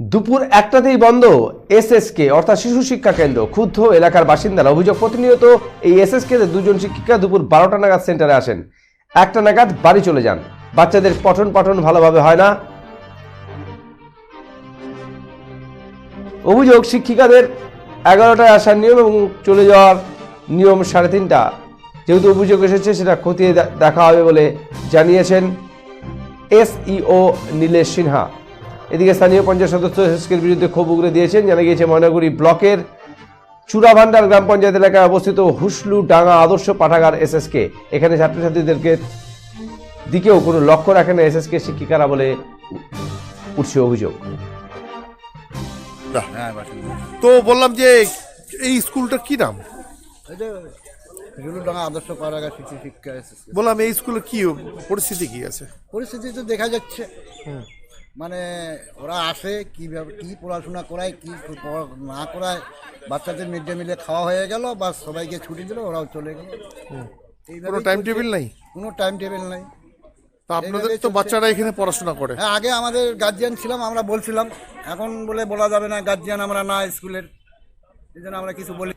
দুপুর একটাতেই বন্ধ এসএসকে, অর্থাৎ শিশু শিক্ষা কেন্দ্র। ক্ষুব্ধ এলাকার বাসিন্দারা অভিযোগ প্রতিনিয়ত এই এসএসকে তে দুজন শিক্ষিকা দুপুর বারোটা নাগাদ সেন্টারে আসেন। একটা নাগাদ বাড়ি চলে যান। বাচ্চাদের পঠন পাঠন ভালোভাবে হয় না। অভিযোগ, শিক্ষিকাদের এগারোটায় আসার নিয়ম এবং চলে যাওয়ার নিয়ম সাড়ে তিনটা। যেহেতু অভিযোগ এসেছে, সেটা খতিয়ে দেখা হবে বলে জানিয়েছেন এসইও নীলেশ সিনহা। এদিকে স্থানীয় পঞ্চায়েত সদস্য এসএসকের বিরুদ্ধে ক্ষোভ উগরে দিয়েছেন। জানা গিয়েছে ময়নাগুড়ি ব্লকের চূড়াভান্ডার গ্রাম পঞ্চায়েত এলাকায় অবস্থিত হুসলু ডাঙ্গা আদর্শ পাঠাগার এসএসকে এখানে ছাত্রছাত্রীদেরকে দিকেও কোনো লক্ষ্য রাখেন না এসএসকে শিক্ষিকারা বলে উঠছে অভিযোগ। তো বললাম যে এই স্কুলটার কি নাম? আদর্শ পাড়াগা শিক্ষা বললাম এই স্কুলের কি পরিস্থিতি কি আছে? পরিস্থিতি তো দেখা যাচ্ছে। মানে ওরা আসে কীভাবে কী পড়াশোনা করায় কী না করায় বাচ্চাদের মিড ডে মিলে খাওয়া হয়ে গেল বা সবাইকে ছুটি দিল ওরাও চলে গেল। কোনো টাইম টেবিল নাই? কোনো টাইম টেবিল নাই। তা আপনাদের তো বাচ্চারা এখানে পড়াশোনা করে। হ্যাঁ আগে আমাদের গার্জিয়ান ছিলাম আমরা বলছিলাম এখন বলে বলা যাবে না গার্জিয়ান আমরা না স্কুলের। এই জন্য আমরা কিছু বলি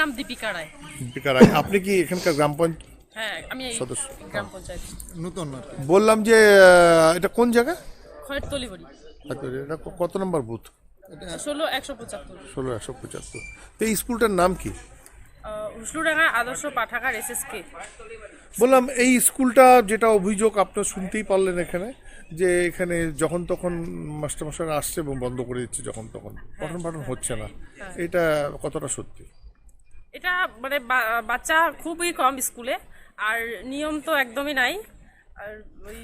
নাম দীপিকা রায়। বেকার আয়। আপনি কি এখানকার গ্রাম পঞ্চায়েত হ্যাঁ আমি সদস্য। গ্রাম পঞ্চায়েত। নতুন বললাম যে এটা কোন জায়গা? খয়েরতলি এটা কত নম্বর বুথ? ষোলো একশো পঁচাত্তর। ষোলো একশো পঁচাত্তর। তো এই স্কুলটার নাম কি? উসলুডাঙ্গা আদর্শ পাঠাগার এসএসকে বললাম এই স্কুলটা যেটা অভিযোগ আপনার শুনতেই পারলেন এখানে যে এখানে যখন তখন মাস্টারমশাইরা আসছে এবং বন্ধ করে দিচ্ছে যখন তখন। পঠন পাঠন হচ্ছে না। এটা কতটা সত্যি? এটা মানে বাচ্চা খুবই কম স্কুলে আর নিয়ম তো একদমই নাই। আর ওই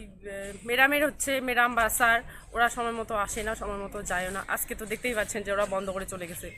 মেরামের হচ্ছে, মেরাম বা স্যার, ওরা সময় মতো আসে না, সময় মতো যায় না। আজকে তো দেখতেই পাচ্ছেন যে ওরা বন্ধ করে চলে গেছে।